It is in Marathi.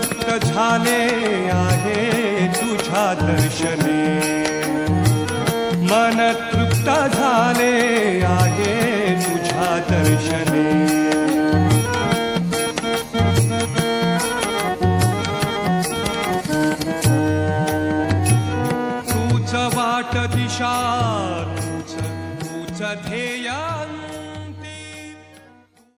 तृप्त झाले आहे तुझ्या दर्शने. मन तृप्त झाले आहे तुझ्या दर्शने. तूच वाट दिशा तूच तूच ध्येया